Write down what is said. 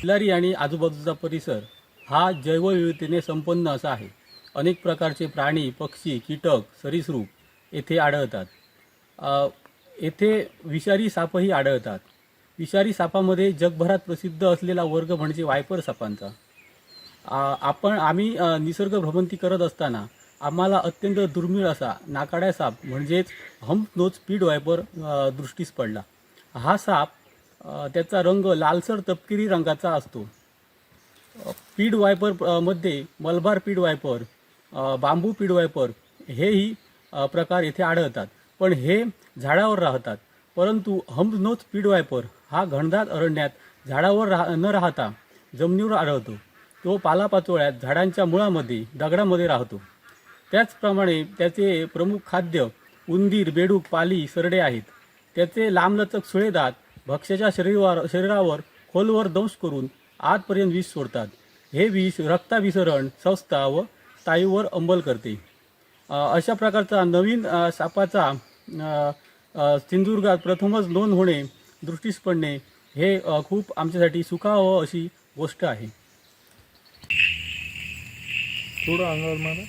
किल्लारी आणि आजूबाजूचा परिसर हा जैवविविधतेने संपन्न असा आहे. अनेक प्रकारचे प्राणी पक्षी कीटक सरीसृप येथे आढळतात. येथे विषारी सापही आढळतात. विषारी सापामध्ये जगभरात प्रसिद्ध असलेला वर्ग म्हणजे वायपर सापांचा. आपण आम्ही निसर्ग भ्रमंती करत असताना आम्हाला अत्यंत दुर्मिळ असा नाकाड्या साप म्हणजेच हम्प नोज स्पीड वायपर दृष्टीस पडला. हा साप त्याचा रंग लालसर तपकिरी रंगाचा असतो. पीड वायपरमध्ये मलबार पीड वायपर बांबू पीड वायपर हेही प्रकार येथे आढळतात. पण हे झाडावर राहतात. परंतु हम्प पीड वायपर हा घनदाट अरण्यात झाडावर राह न राहता जमिनीवर आढळतो. तो पालापाचोळ्यात झाडांच्या मुळामध्ये दगडामध्ये राहतो. त्याचप्रमाणे त्याचे प्रमुख खाद्य उंदीर बेडूक पाली सरडे आहेत. त्याचे लांबलचक सुळेदात भक्ष्याच्या शरीरावर शरीरावर खोलवर दंश करून आतपर्यंत विष सोडतात. हे विष रक्ताभिसरण संस्था व स्नायूवर अंबल करते. अशा प्रकारचा नवीन सापाचा सिंधुदुर्गात प्रथमच नोंद होणे दृष्टीस पडणे हे खूप आमच्यासाठी सुखावं अशी गोष्ट आहे. थोडं अंगावर मला